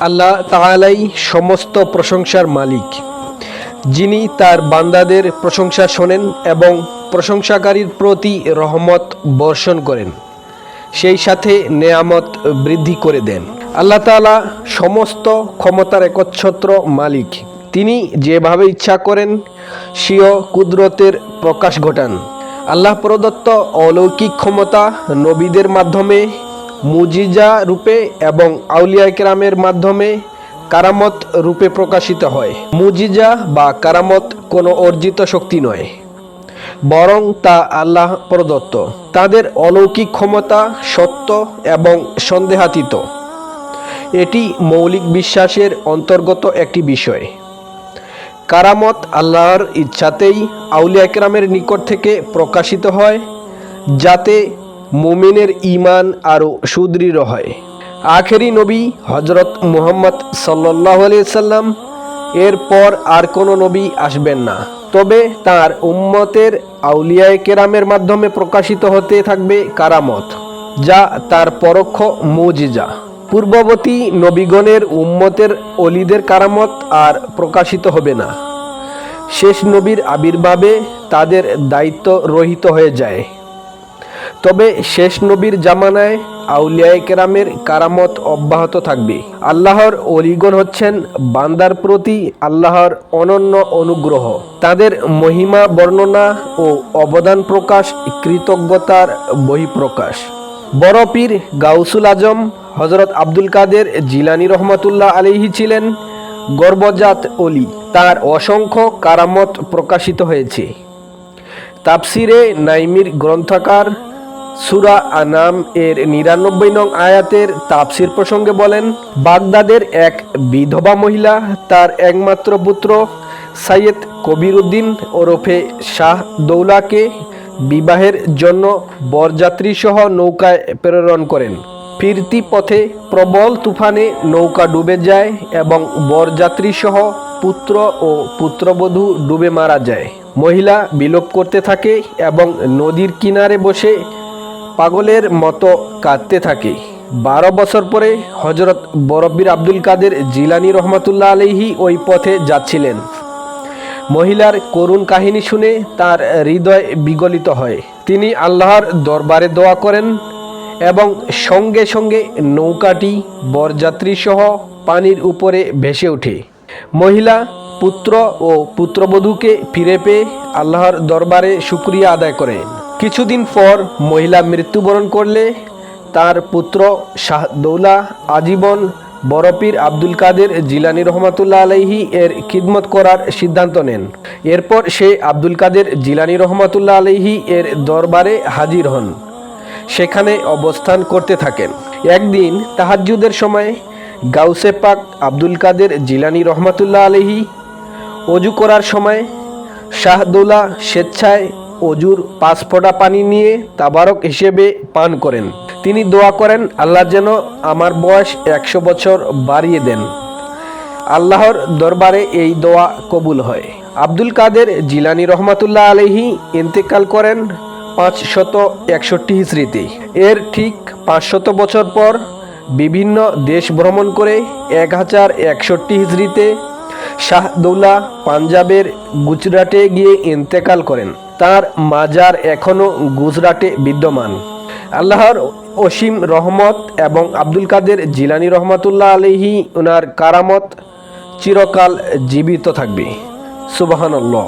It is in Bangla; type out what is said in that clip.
আল্লাহ তাআলাই সমস্ত প্রশংসার মালিক। যিনি তার বান্দাদের প্রশংসা শোনেন এবং প্রশংসাকারীর প্রতি রহমত বর্ষণ করেন, সেই সাথে নেয়ামত বৃদ্ধি করে দেন। আল্লাহ তাআলা সমস্ত ক্ষমতার একচ্ছত্র মালিক। তিনি যেভাবে ইচ্ছা করেন, স্বীয় কুদরতের প্রকাশ ঘটান। আল্লাহ প্রদত্ত অলৌকিক ক্ষমতা নবীদের মাধ্যমে মুজিজা রূপে এবং আউলিয়া কেরামের মাধ্যমে কারামত রূপে প্রকাশিত হয়। মুজিজা বা কারামত কোনো অর্জিত শক্তি নয়, বরং তা আল্লাহ প্রদত্ত। তাদের অলৌকিক ক্ষমতা সত্য এবং সন্দেহাতীত। এটি মৌলিক বিশ্বাসের অন্তর্গত একটি বিষয়। কারামত আল্লাহর ইচ্ছাতেই আউলিয়া একরামের নিকট থেকে প্রকাশিত হয়, যাতে মুমিনের ইমান আরও সুদৃঢ় হয়। আখেরি নবী হজরত মুহাম্মদ সাল্লাহ সাল্লাম এরপর আর কোনো নবী আসবেন না। তবে তার উম্মতের আউলিয়ায় কেরামের মাধ্যমে প্রকাশিত হতে থাকবে কারামত, যা তার পরোক্ষ মুজিজা। পূর্ববর্তী নবীগণের উম্মতের অলিদের কারামত আর প্রকাশিত হবে না। শেষ নবীর আবির্ভাবে তাদের দায়িত্ব রহিত হয়ে যায়। তবে শেষ নবীর জামানায় আউলিয়ায় কেরামের কারামত অব্যাহত থাকবে। আল্লাহর অলিগণ হচ্ছেন বান্দার প্রতি আল্লাহর অনন্য অনুগ্রহ। তাদের মহিমা, বর্ণনা ও অবদান প্রকাশ, কৃতজ্ঞতার বহিঃপ্রকাশ। বড় পীর গাউসুল আজম হজরত আব্দুল কাদের জিলানি রহমতুল্লাহ আলিহি ছিলেন গর্বজাত অলি। তার অসংখ্য কারামত প্রকাশিত হয়েছে। তাপসিরে নাইমির গ্রন্থকার সুরা আনাম এর নিরানব্বই নং আয়াতের তাপসির প্রসঙ্গে বলেন, বাগদাদের এক বিধবা মহিলা, তার একমাত্র পুত্র সাইয়েদ কবির উদ্দিন ওরফে শাহ দৌলাকে বিবাহের জন্য বরযাত্রী সহ নৌকায় প্রেরণ করেন। ফিরতি পথে প্রবল তুফানে নৌকা ডুবে যায় এবং বরযাত্রী সহ পুত্র ও পুত্রবধূ ডুবে মারা যায়। মহিলা বিলোপ করতে থাকে এবং নদীর কিনারে বসে পাগলের মতো কাঁদতে থাকে। বারো বছর পরে হজরত বরব্বির আব্দুল কাদের জিলানি রহমতুল্লাহ আলহি ওই পথে যাচ্ছিলেন। মহিলার করুণ কাহিনী শুনে তার হৃদয় বিগলিত হয়। তিনি আল্লাহর দরবারে দোয়া করেন এবং সঙ্গে সঙ্গে নৌকাটি, বরযাত্রী সহ পানির উপরে ভেসে ওঠে। মহিলা পুত্র ও পুত্রবধূকে ফিরে পেয়ে আল্লাহর দরবারে শুক্রিয়া আদায় করেন। কিছুদিন পর মহিলা মৃত্যুবরণ করলে তার পুত্র শাহদৌলা আজীবন বরপীর আব্দুল কাদের জিলানি রহমাতুল্লাহ আলাইহি এর খিদমত করার সিদ্ধান্ত নেন। এরপর সে আব্দুল কাদের জিলানি রহমাতুল্লাহ আলাইহি এর দরবারে হাজির হন। সেখানে অবস্থান করতে থাকেন। একদিন তাহাজ্জুদের সময় গাউসে পাক আব্দুল কাদের জিলানি রহমাতুল্লাহ আলহি অজু করার সময় শাহদৌলা স্বেচ্ছায় অজুর পাঁচ ফোঁটা পানি নিয়ে তাবারক হিসেবে পান করেন। তিনি দোয়া করেন, আল্লাহ যেন আমার বয়স একশো বছর বাড়িয়ে দেন। আল্লাহর দরবারে এই দোয়া কবুল হয়। আব্দুল কাদের জিলানি রহমাতুল্লাহ আলহি ইন্তেকাল করেন পাঁচশত একষট্টি হিজড়িতে। এর ঠিক পাঁচশত বছর পর বিভিন্ন দেশ ভ্রমণ করে এক হাজার একষট্টি হিজড়িতে শাহদৌলা পাঞ্জাবের গুজরাটে গিয়ে ইন্তেকাল করেন। তার মাজার এখনও গুজরাটে বিদ্যমান। আল্লাহর অসীম রহমত এবং আব্দুল কাদের জিলানি রহমতুল্লাহ আলহি ওনার কারামত চিরকাল জীবিত থাকবে। সুবাহান্লাহ